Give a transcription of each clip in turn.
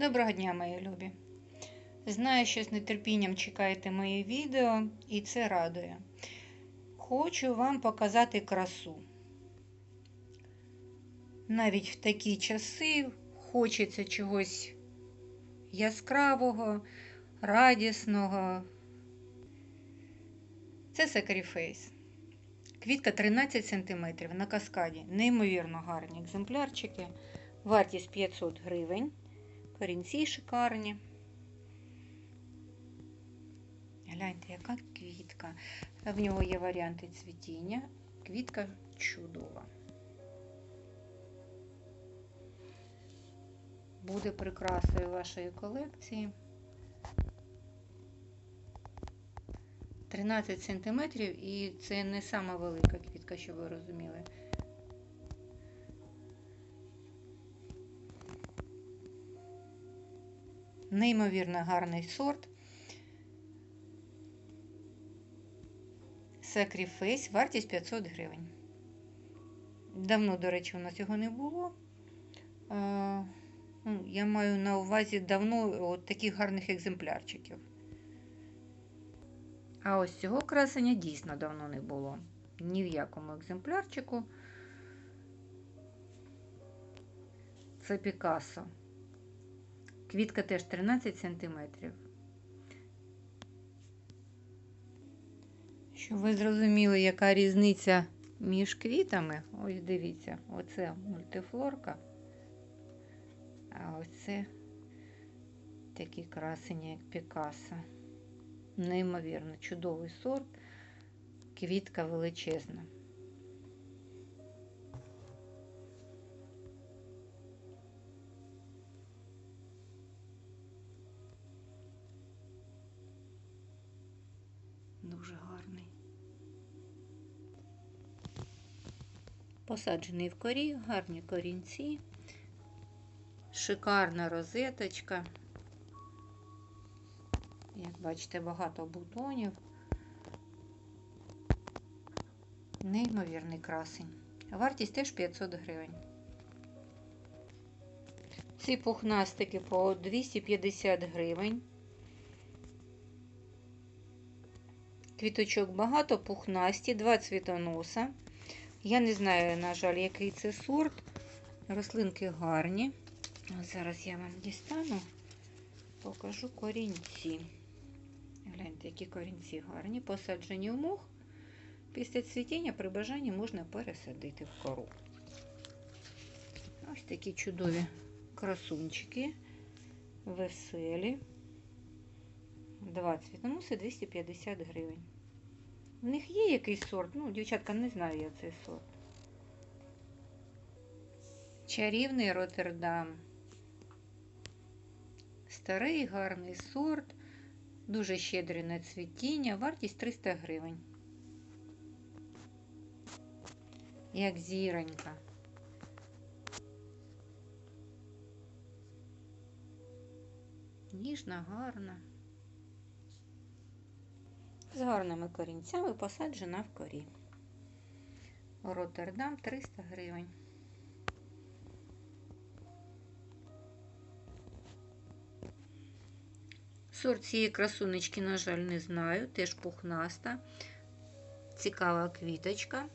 Доброго дня, мої любі! Знаю, що з нетерпінням чекаєте мої відео, і це радує. Хочу вам показати красу. Навіть в такі часи хочеться чогось яскравого, радісного. Це Sacriface. Квітка 13 см на каскаді. Неймовірно гарні екземплярчики. Вартість 500 гривень. Корінці шикарні. Гляньте, яка квітка. В нього є варіанти цвітіння. Квітка чудова. Буде прикрасою вашої колекції. 13 см і це не сама велика квітка, щоб ви розуміли. Неймовірно гарний сорт. Sacriface, вартість 500 гривень. Давно, до речі, у нас його не було. Ну, я маю на увазі давно от таких гарних екземплярчиків. А ось цього красення дійсно давно не було. Ні в якому екземплярчику. Це Пікассо. Квітка теж 13 см. Щоб ви зрозуміли, яка різниця між квітами, ось дивіться, оце мультифлорка, а ось це такі красені, як Пікассо. Неймовірно, чудовий сорт, квітка величезна. Посаджений в корі, гарні корінці, шикарна розеточка. Як бачите, багато бутонів. Неймовірний красень. Вартість теж 500 гривень. Ці пухнастики по 250 гривень. Квіточок багато, пухнасті, два цвітоноса. Я не знаю, на жаль, який це сорт. Рослинки гарні. Зараз я вам дістану, покажу корінці. Гляньте, які корінці гарні, посаджені в мох. Після цвітіння при бажанні можна пересадити в кору. Ось такі чудові красунчики, веселі. Два цвітоноси 250 гривень. В них є якийсь сорт, ну, дівчатка, не знаю я цей сорт. Чарівний Роттердам. Старий гарний сорт. Дуже щедрий на цвітіння, вартість 300 гривень. Як зіронька. Ніжна, гарна. З гарними корінцями посаджена в корі. Роттердам 300 гривень. Сорт цієї красунечки, на жаль, не знаю, теж пухнаста, цікава квіточка.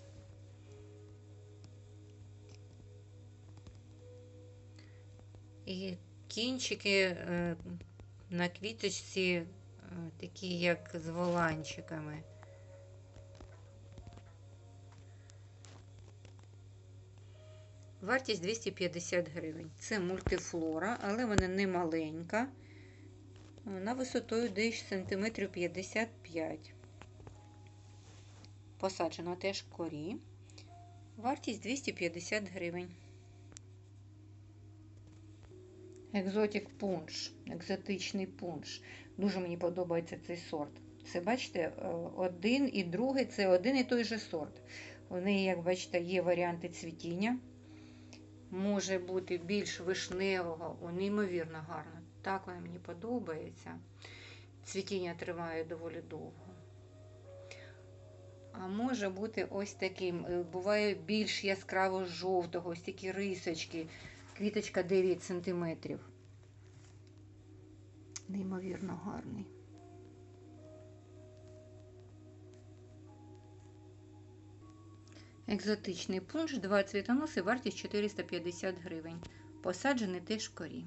І кінчики на квіточці такі, як з воланчиками. Вартість 250 гривень. Це мультифлора, але вона не маленька. Вона висотою десь сантиметрів 55. Посаджена теж корі. Вартість 250 гривень. Екзотик пунш, екзотичний пунш. Дуже мені подобається цей сорт. Це, бачите, один і другий це один і той же сорт. Неї, як бачите, є варіанти цвітіння. Може бути більш вишневого, неймовірно гарно. Так вона мені подобається. Цвітіння триває доволі довго. А може бути ось таким. Буває більш яскраво жовтого, ось такі рисочки. Квіточка 9 см. Неймовірно гарний. Екзотичний пунш, два цвітоноси, вартість 450 гривень. Посаджений теж корі.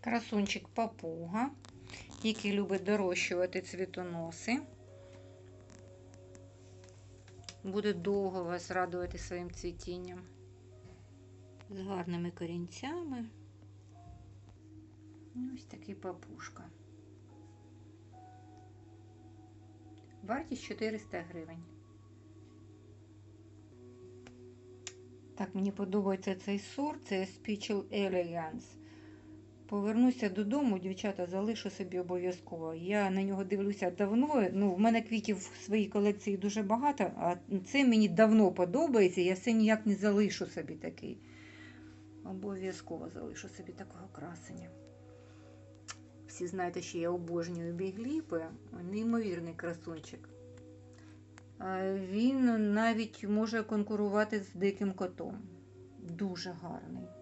Красунчик папуга, який любить дорощувати цвітоноси. Буде довго вас радувати своїм цвітінням. З гарними корінцями. Ось такий папушка. Вартість 400 гривень. Так, мені подобається цей сорт, це Spechel Elegance. Повернуся додому, дівчата, залишу собі обов'язково. Я на нього дивлюся давно. Ну, в мене квітів в своїй колекції дуже багато, а це мені давно подобається. Я все ніяк не залишу собі такий. Обов'язково залишу собі такого красення. Всі знаєте, що я обожнюю бігліпи. Неймовірний красунчик. Він навіть може конкурувати з диким котом. Дуже гарний.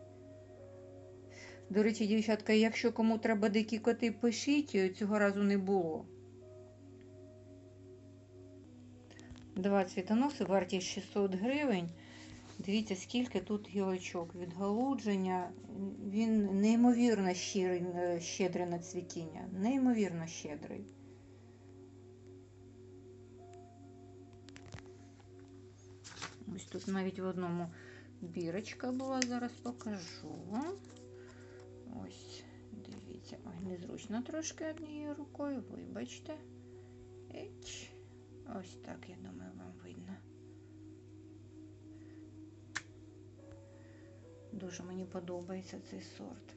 До речі, дівчатка, якщо кому треба дикі коти, пишіть, цього разу не було. Два цвітоноси, вартість 600 гривень. Дивіться, скільки тут гілочок. Відгалудження. Він неймовірно щирий, щедрий на цвітіння. Неймовірно щедрий. Ось тут навіть в одному бірочка була, зараз покажу. Ось, дивіться, ой, незручно трошки однією рукою, вибачте. Еч. Ось так, я думаю, вам видно. Дуже мені подобається цей сорт.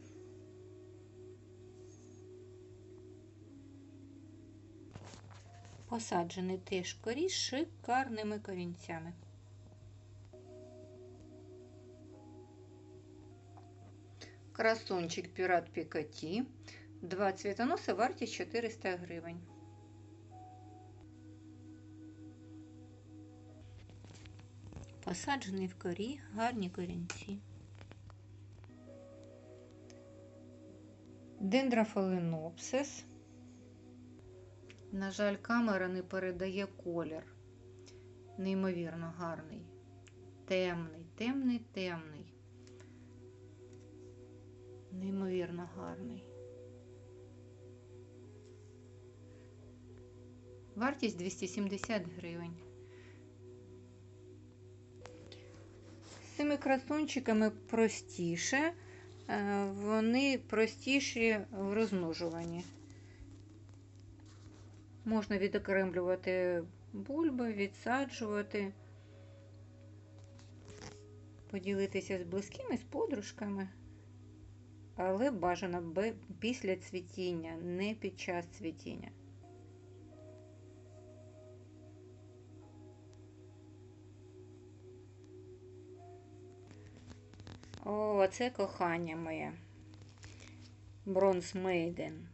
Посаджений теж корі шикарними корінцями. Красунчик Пірат Пікаті. Два цвітоноси, вартість 400 гривень. Посаджений в корі, гарні корінці. Дендрофаленопсис. На жаль, камера не передає колір. Неймовірно гарний. Темний, темний, темний. Неймовірно гарний. Вартість 270 гривень. З цими красунчиками простіше, вони простіші в розмножуванні. Можна відокремлювати бульби, відсаджувати, поділитися з близькими, з подружками. Але бажано після цвітіння, не під час цвітіння. О, це кохання моє. Бронз Мейден.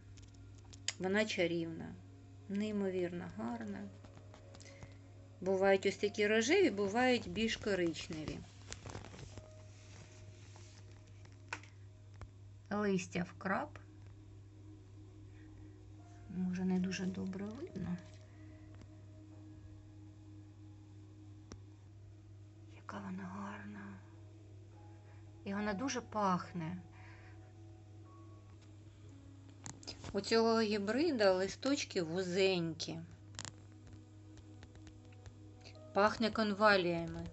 Вона чарівна, неймовірно гарна. Бувають ось такі рожеві, бувають більш коричневі. Листя вкраб. Може, не дуже добре видно. Яка вона гарна. І вона дуже пахне. У цього гібрида листочки вузенькі. Пахне конваліями.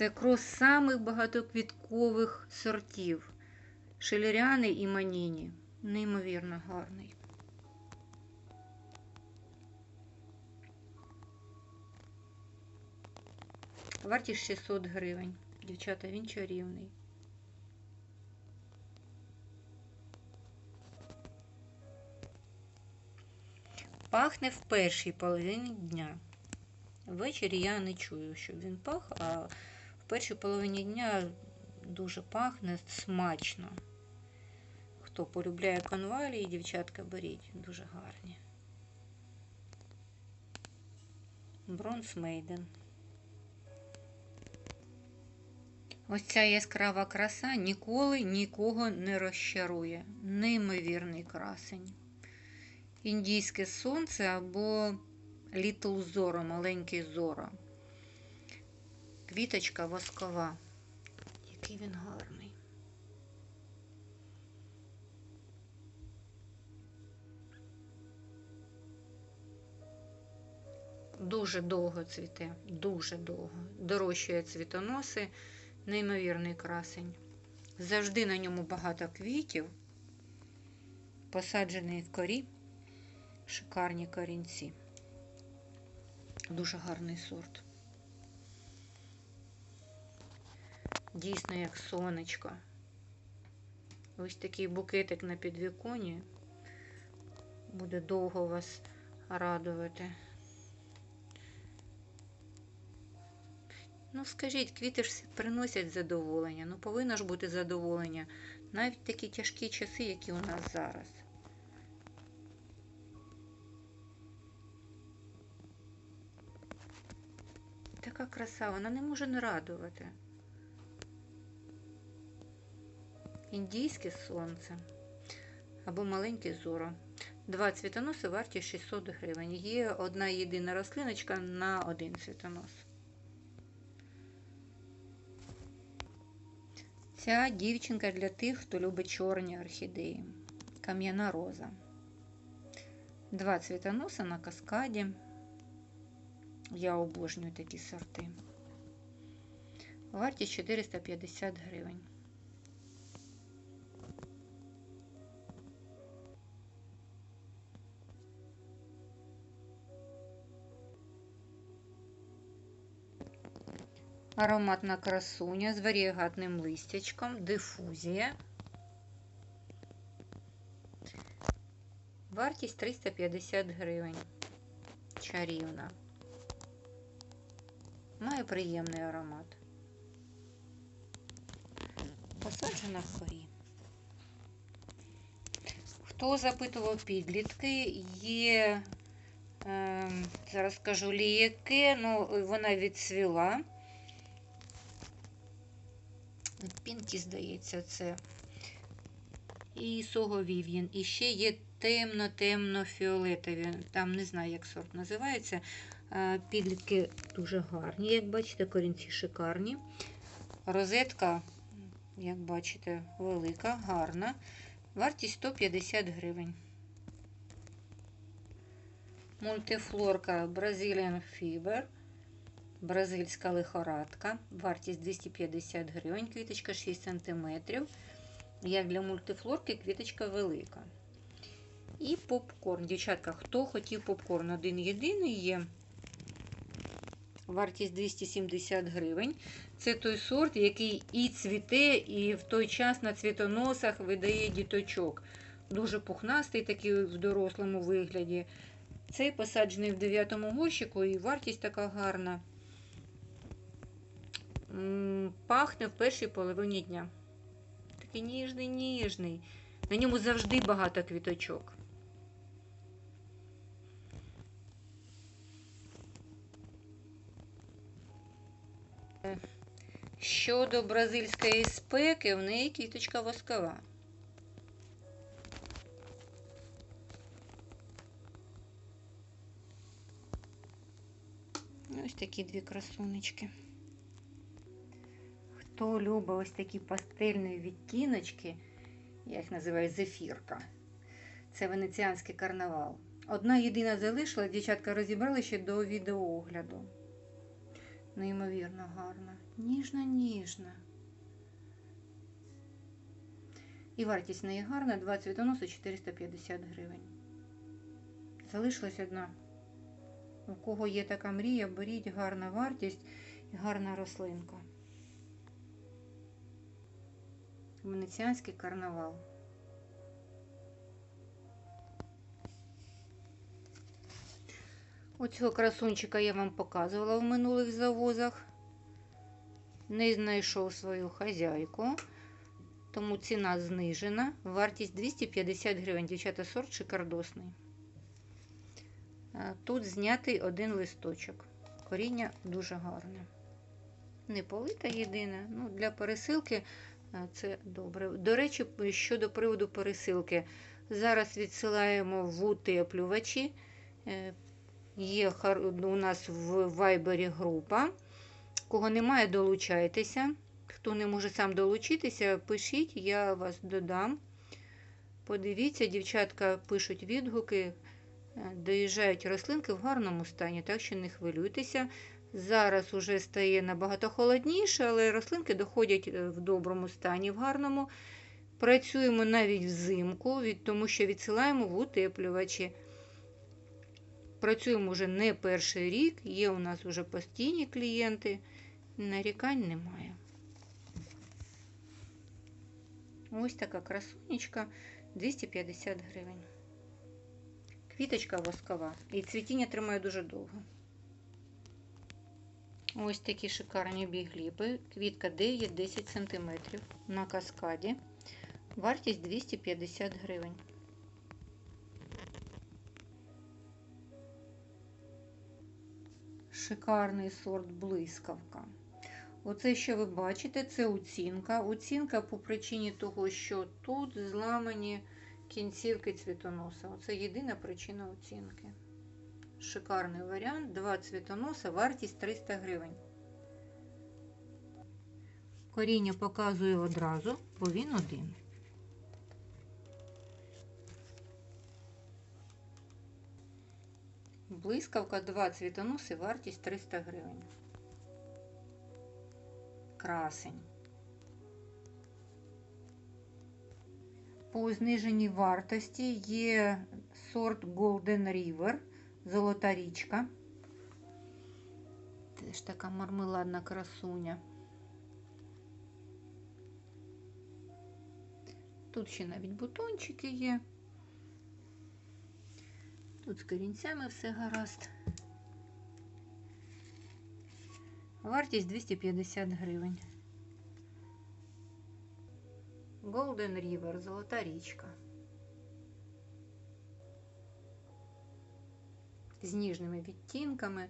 Це крос самих багатоквіткових сортів. Шелеряни і маніні. Неймовірно гарний. Вартість 600 гривень. Дівчата, він чарівний. Пахне в першій половині дня. Ввечері я не чую, щоб він пах, а першій половині дня дуже пахне смачно. Хто полюбляє конвалії, дівчатка беріть, дуже гарні. Бронз Мейден. Ось ця яскрава краса ніколи нікого не розчарує. Неймовірний красень. Індійське сонце або Little Зоро, маленький зоро. Квіточка воскова. Який він гарний. Дуже довго цвіте, дуже довго. Дорощує цвітоноси, неймовірний красень. Завжди на ньому багато квітів, посаджений в корі, шикарні корінці. Дуже гарний сорт. Дійсно, як сонечко. Ось такий букетик на підвіконі буде довго вас радувати. Ну, скажіть, квіти ж приносять задоволення. Ну, повинно ж бути задоволення. Навіть такі тяжкі часи, які у нас зараз. Така краса, вона не може не радувати. Індійське сонце або маленьке зоро. Два цвітоноси варті 600 гривень. Є одна єдина рослиночка на один цвітонос. Ця дівчинка для тих, хто любить чорні орхідеї. Кам'яна роза. Два цвітоноса на каскаді. Я обожнюю такі сорти. Вартість 450 гривень. Ароматна красуня з варієгатним листячком, дифузія. Вартість 350 гривень. Чарівна. Має приємний аромат. Посаджена в хорі. Хто запитував підлітки, є, е, зараз скажу ліяки, ну вона відцвіла. Пінкі, здається, це. І Сого Вів'єн. І ще є темно-темно-фіолетові. Там не знаю, як сорт називається. Підлітки дуже гарні, як бачите, корінці шикарні. Розетка, як бачите, велика, гарна. Вартість 150 гривень. Мультифлорка Brazilian Fever. Бразильська лихорадка. Вартість 250 гривень, квіточка 6 см. Як для мультифлорки, квіточка велика. І попкорн. Дівчатка, хто хотів попкорн? Один єдиний є. Вартість 270 гривень. Це той сорт, який і цвіте, і в той час на цвітоносах видає діточок. Дуже пухнастий, такий в дорослому вигляді. Цей посаджений в 9 горщику, і вартість така гарна. Пахне в першій половині дня. Такий ніжний, ніжний. На ньому завжди багато квіточок. Щодо бразильської спеки, в неї квіточка воскова. Ось такі дві красунечки. Хто любить ось такі пастельні відтіночки, я їх називаю зефірка. Це венеціанський карнавал. Одна єдина залишила, дівчатка розібрали ще до відеоогляду. Неймовірно гарна. Ніжна, ніжна. І вартість неї гарна, 2 цвітоноси 450 гривень. Залишилась одна. У кого є така мрія, беріть гарна вартість і гарна рослинка. Венеціанський карнавал. Оцього красунчика я вам показувала в минулих завозах. Не знайшов свою хазяйку, тому ціна знижена. Вартість 250 гривень. Дівчата, сорт шикардосний. Тут знятий один листочок. Коріння дуже гарне. Не полита єдине. Ну, для пересилки е, це добре. До речі, щодо приводу пересилки, зараз відсилаємо в утеплювачі. Е, Є у нас в вайбері група. Кого немає, долучайтеся. Хто не може сам долучитися, пишіть, я вас додам. Подивіться, дівчатка пишуть відгуки, е, доїжджають рослинки в гарному стані, так що не хвилюйтеся. Зараз уже стає набагато холодніше, але рослинки доходять е, в доброму стані, в гарному. Працюємо навіть взимку, тому що відсилаємо в утеплювачі. Працюємо вже не перший рік, є у нас вже постійні клієнти, нарікань немає. Ось така красунечка 250 гривень. Квіточка воскова. І цвітіння тримає дуже довго. Ось такі шикарні бігліпи. Квітка 9-10 см на каскаді. Вартість 250 гривень. Шикарний сорт блискавка. Оце, що ви бачите, це оцінка. Оцінка по причині того, що тут зламані кінцівки цвітоноса. Оце єдина причина оцінки. Шикарний варіант. Два цвітоноса, вартість 300 гривень. Коріння показую одразу, бо він один. Блискавка 2 цвітоноси, вартість 300 гривень. Красень. По зниженій вартості є сорт Golden River, золота річка. Теж така мармеладна красуня. Тут ще навіть бутончики є. Тут з корінцями все гаразд. Вартість 250 гривень. Golden River, золота річка. З ніжними відтінками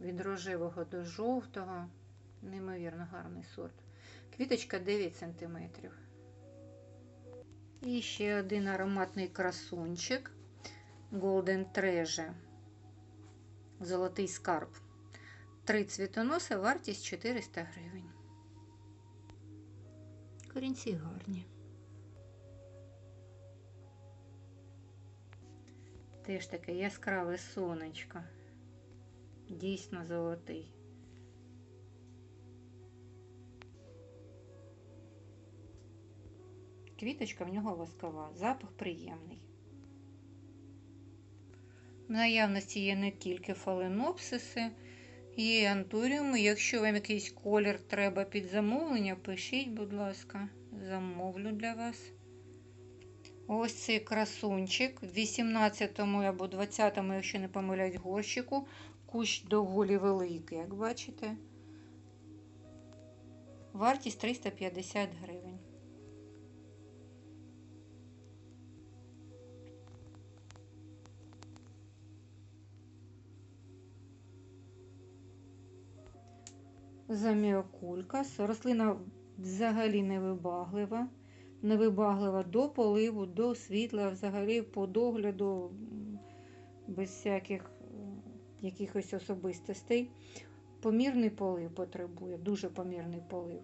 від рожевого до жовтого. Неймовірно гарний сорт. Квіточка 9 см. І ще один ароматний красунчик. Golden Treasure. Золотий скарб. Три цвітоноси, вартість 400 гривень. Корінці гарні. Теж таке яскраве сонечко. Дійсно золотий. Квіточка в нього воскова, запах приємний. В наявності є не тільки фаленопсиси, є антуріуми. Якщо вам якийсь колір треба під замовлення, пишіть, будь ласка, замовлю для вас. Ось цей красунчик в 18 або 20, якщо не помиляюсь, горщику. Кущ доволі великий, як бачите. Вартість 350 гривень. Заміокулькас. Рослина взагалі невибаглива. Невибаглива до поливу, до світла, взагалі по догляду, без всяких е, якихось особистостей. Помірний полив потребує, дуже помірний полив.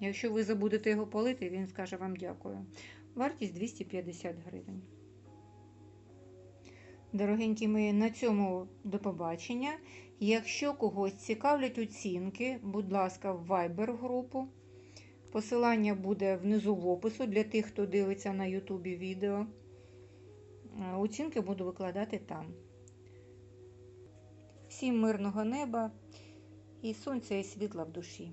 Якщо ви забудете його полити, він скаже вам дякую. Вартість 250 гривень. Дорогенькі мої, на цьому до побачення. Якщо когось цікавлять оцінки, будь ласка, в Viber групу. Посилання буде внизу в опису для тих, хто дивиться на Ютубі відео. Е, Оцінки буду викладати там. Всім мирного неба і сонця і світла в душі.